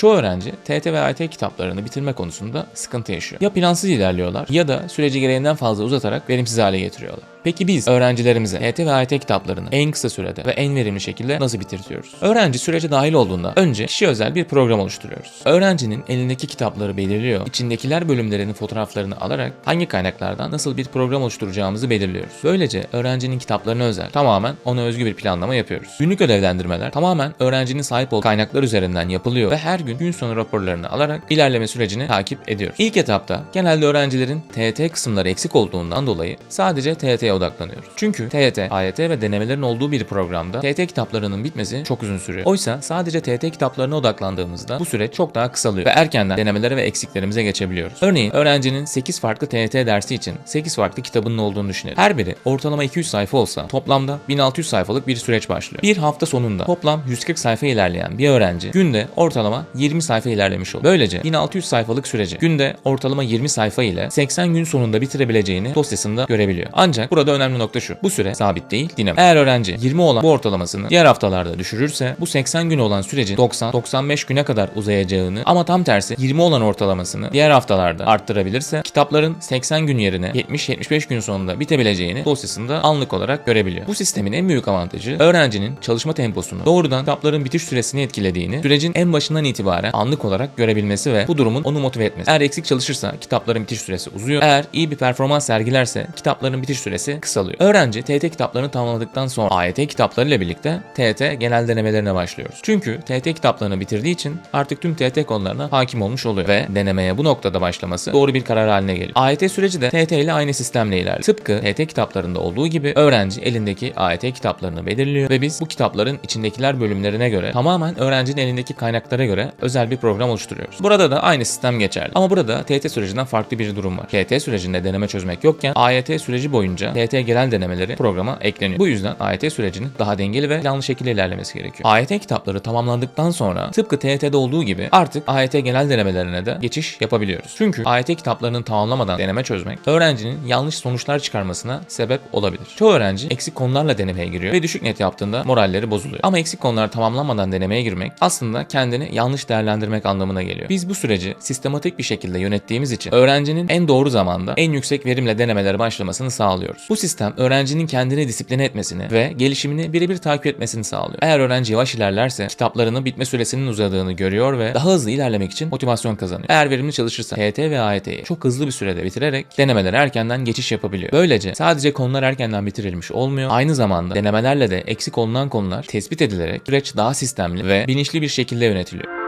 Çoğu öğrenci TET ve AYT kitaplarını bitirme konusunda sıkıntı yaşıyor. Ya plansız ilerliyorlar ya da süreci gereğinden fazla uzatarak verimsiz hale getiriyorlar. Peki biz öğrencilerimize TET ve AYT kitaplarını en kısa sürede ve en verimli şekilde nasıl bitirtiyoruz? Öğrenci sürece dahil olduğunda önce kişi özel bir program oluşturuyoruz. Öğrencinin elindeki kitapları belirliyor, içindekiler bölümlerinin fotoğraflarını alarak hangi kaynaklardan nasıl bir program oluşturacağımızı belirliyoruz. Böylece öğrencinin kitaplarına özel, tamamen ona özgü bir planlama yapıyoruz. Günlük ödevlendirmeler tamamen öğrencinin sahip olduğu kaynaklar üzerinden yapılıyor ve her gün gün sonu raporlarını alarak ilerleme sürecini takip ediyoruz. İlk etapta genelde öğrencilerin TET kısımları eksik olduğundan dolayı sadece TET'ye odaklanıyoruz. Çünkü TET, AYT ve denemelerin olduğu bir programda TET kitaplarının bitmesi çok uzun sürüyor. Oysa sadece TET kitaplarına odaklandığımızda bu süreç çok daha kısalıyor ve erkenden denemelere ve eksiklerimize geçebiliyoruz. Örneğin öğrencinin 8 farklı TET dersi için 8 farklı kitabının olduğunu düşünelim. Her biri ortalama 200 sayfa olsa toplamda 1600 sayfalık bir süreç başlıyor. Bir hafta sonunda toplam 140 sayfa ilerleyen bir öğrenci günde ortalama 20 sayfa ilerlemiş oluyor. Böylece 1600 sayfalık süreci günde ortalama 20 sayfa ile 80 gün sonunda bitirebileceğini dosyasında görebiliyor. Ancak burada önemli nokta şu. Bu süre sabit değil, dinamik. Eğer öğrenci 20 olan bu ortalamasını diğer haftalarda düşürürse bu 80 gün olan sürecin 90-95 güne kadar uzayacağını ama tam tersi 20 olan ortalamasını diğer haftalarda arttırabilirse kitapların 80 gün yerine 70-75 gün sonunda bitebileceğini dosyasında anlık olarak görebiliyor. Bu sistemin en büyük avantajı öğrencinin çalışma temposunu doğrudan kitapların bitiş süresini etkilediğini sürecin en başından itibaren anlık olarak görebilmesi ve bu durumun onu motive etmesi. Eğer eksik çalışırsa kitapların bitiş süresi uzuyor. Eğer iyi bir performans sergilerse kitapların bitiş süresi kısalıyor. Öğrenci TET kitaplarını tamamladıktan sonra AYT kitaplarıyla birlikte TET genel denemelerine başlıyoruz. Çünkü TET kitaplarını bitirdiği için artık tüm TET konularına hakim olmuş oluyor ve denemeye bu noktada başlaması doğru bir karar haline geliyor. AYT süreci de TET ile aynı sistemle ilerliyor. Tıpkı TET kitaplarında olduğu gibi öğrenci elindeki AYT kitaplarını belirliyor ve biz bu kitapların içindekiler bölümlerine göre tamamen öğrencinin elindeki kaynaklara göre özel bir program oluşturuyoruz. Burada da aynı sistem geçerli. Ama burada TET sürecinden farklı bir durum var. TET sürecinde deneme çözmek yokken AYT süreci boyunca TET genel denemeleri programa ekleniyor. Bu yüzden AYT sürecinin daha dengeli ve planlı şekilde ilerlemesi gerekiyor. AYT kitapları tamamlandıktan sonra tıpkı TET'de olduğu gibi artık AYT genel denemelerine de geçiş yapabiliyoruz. Çünkü AYT kitaplarını tamamlamadan deneme çözmek öğrencinin yanlış sonuçlar çıkarmasına sebep olabilir. Çoğu öğrenci eksik konularla denemeye giriyor ve düşük net yaptığında moralleri bozuluyor. Ama eksik konular tamamlanmadan denemeye girmek aslında kendini yanlış değerlendirmek anlamına geliyor. Biz bu süreci sistematik bir şekilde yönettiğimiz için öğrencinin en doğru zamanda en yüksek verimle denemelere başlamasını sağlıyoruz. Bu sistem öğrencinin kendini disipline etmesini ve gelişimini birebir takip etmesini sağlıyor. Eğer öğrenci yavaş ilerlerse kitaplarının bitme süresinin uzadığını görüyor ve daha hızlı ilerlemek için motivasyon kazanıyor. Eğer verimli çalışırsa TET ve AYT'yi çok hızlı bir sürede bitirerek denemelere erkenden geçiş yapabiliyor. Böylece sadece konular erkenden bitirilmiş olmuyor. Aynı zamanda denemelerle de eksik olunan konular tespit edilerek süreç daha sistemli ve bilinçli bir şekilde yönetiliyor.